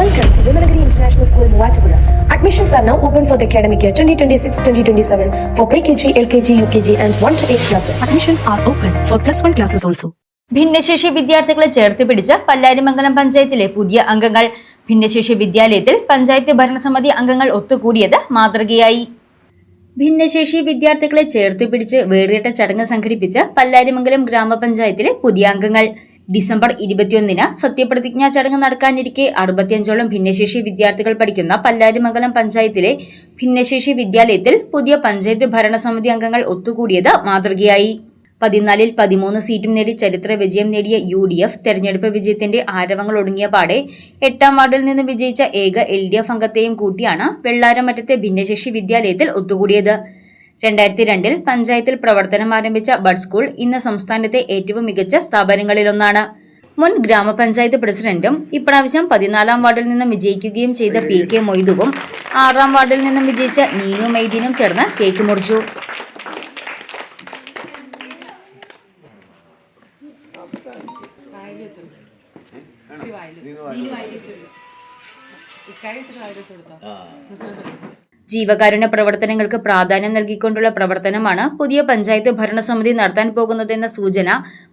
Welcome to Vimalagiri International School, Muachapura. Admissions are now open for the academic year 2026-2027 for pre-KG, LKG, UKG and 1 to 8 classes. Admissions are open for plus 1 classes also. ഭിന്നശേഷി വിദ്യാർത്ഥികളെ ചേർത്ത് പിടിച്ച പല്ലാരിമംഗലം പഞ്ചായത്തിലെ പുതിയ അംഗങ്ങൾ ഭിന്നശേഷി വിദ്യാലയത്തിൽ പഞ്ചായത്ത് ഭരണസമിതി അംഗങ്ങൾ ഒത്തുകൂടിയത് മാതൃകയായി ഭിന്നശേഷി വിദ്യാർത്ഥികളെ ചേർത്ത് പിടിച്ച് വേറിട്ട ചടങ്ങ് സംഘടിപ്പിച്ച പല്ലാരിമംഗലം ഗ്രാമപഞ്ചായത്തിലെ പുതിയ അംഗങ്ങൾ ഡിസംബർ ഇരുപത്തിയൊന്നിന് സത്യപ്രതിജ്ഞാ ചടങ്ങ് നടക്കാനിരിക്കെ അറുപത്തിയഞ്ചോളം ഭിന്നശേഷി വിദ്യാർത്ഥികൾ പഠിക്കുന്ന പല്ലാരിമംഗലം പഞ്ചായത്തിലെ ഭിന്നശേഷി വിദ്യാലയത്തിൽ പുതിയ പഞ്ചായത്ത് ഭരണസമിതി അംഗങ്ങൾ ഒത്തുകൂടിയത് മാതൃകയായി. പതിനാലിൽ പതിമൂന്ന് സീറ്റും നേടി ചരിത്ര വിജയം നേടിയ യു ഡി എഫ് തെരഞ്ഞെടുപ്പ് വിജയത്തിന്റെ ആരവങ്ങൾ ഒടുങ്ങിയ പാടെ എട്ടാം വാർഡിൽ നിന്ന് വിജയിച്ച ഏക എൽ ഡി എഫ് അംഗത്തെയും കൂട്ടിയാണ് വെള്ളാരമറ്റത്തെ ഭിന്നശേഷി വിദ്യാലയത്തിൽ ഒത്തുകൂടിയത്. രണ്ടായിരത്തി രണ്ടിൽ പഞ്ചായത്തിൽ പ്രവർത്തനം ആരംഭിച്ച ബഡ് സ്കൂൾ ഇന്ന് സംസ്ഥാനത്തെ ഏറ്റവും മികച്ച സ്ഥാപനങ്ങളിലൊന്നാണ്. മുൻ ഗ്രാമപഞ്ചായത്ത് പ്രസിഡന്റും ഇപ്രാവശ്യം പതിനാലാം വാർഡിൽ നിന്നും വിജയിക്കുകയും ചെയ്ത പി കെ മൊയ്തുവും ആറാം വാർഡിൽ നിന്നും വിജയിച്ച നീനു മൈദീനും ചേർന്ന് കേക്ക് മുറിച്ചു. ജീവകാരുണ്യ പ്രവർത്തനങ്ങൾക്ക് പ്രാധാന്യം നൽകിക്കൊണ്ടുള്ള പ്രവർത്തനമാണ് പുതിയ പഞ്ചായത്ത് ഭരണസമിതി നടത്താൻ പോകുന്നതെന്ന സൂചന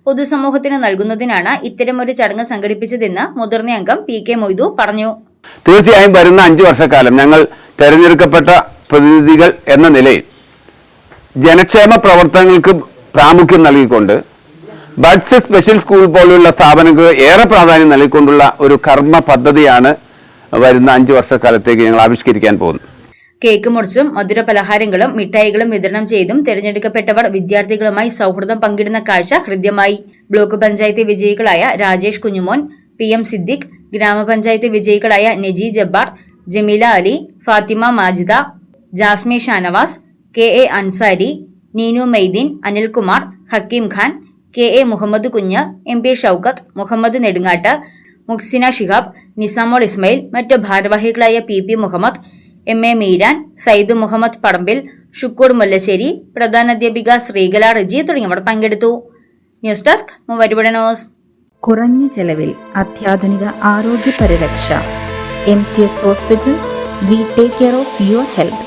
പൊതുസമൂഹത്തിന് നൽകുന്നതിനാണ് ഇത്തരമൊരു ചടങ്ങ് സംഘടിപ്പിച്ചതെന്ന് മുതിർന്ന അംഗം പി കെ മൊയ്തു പറഞ്ഞു. തീർച്ചയായും വരുന്ന അഞ്ചു വർഷക്കാലം ഞങ്ങൾ തെരഞ്ഞെടുക്കപ്പെട്ട പ്രതിനിധികൾ എന്ന നിലയിൽ ജനക്ഷേമ പ്രവർത്തനങ്ങൾക്ക് പ്രാമുഖ്യം നൽകിക്കൊണ്ട് ബഡ്സ് സ്പെഷ്യൽ സ്കൂൾ പോലുള്ള സ്ഥാപനങ്ങൾക്ക് ഏറെ പ്രാധാന്യം നൽകിക്കൊണ്ടുള്ള ഒരു കർമ്മ പദ്ധതിയാണ് വരുന്ന അഞ്ചു വർഷക്കാലത്തേക്ക് ഞങ്ങൾ ആവിഷ്കരിക്കാൻ പോകുന്നത്. കേക്ക് മുറിച്ചും മധുര പലഹാരങ്ങളും മിഠായികളും വിതരണം ചെയ്തും തെരഞ്ഞെടുക്കപ്പെട്ടവർ വിദ്യാർത്ഥികളുമായി സൗഹൃദം പങ്കിടുന്ന കാഴ്ച ഹൃദ്യമായി. ബ്ലോക്ക് പഞ്ചായത്ത് വിജയികളായ രാജേഷ് കുഞ്ഞുമോൻ പി എം സിദ്ദിഖ് ഗ്രാമപഞ്ചായത്ത് വിജയികളായ Naji Jabbar Jameela Ali Fathima Majida Jasmi Shanavas K A Ansari Neenu Maideen Anilkumar Hakkim Khan K A Muhammad Kunju M P Shoukath Muhammad Nedungatt Muksina Shihab Nisamol Ismail മറ്റ് ഭാരവാഹികളായ P P Muhammad M A Meeran Sayyid Muhammad Padambil Shukkur Mullassery പ്രധാനാധ്യാപിക Sreekala Reji തുടങ്ങിയവർ പങ്കെടുത്തു. News desk news. കുറഞ്ഞ ചെലവിൽ അത്യാധുനിക ആരോഗ്യ പരിരക്ഷ M C S hospital we take care of your health.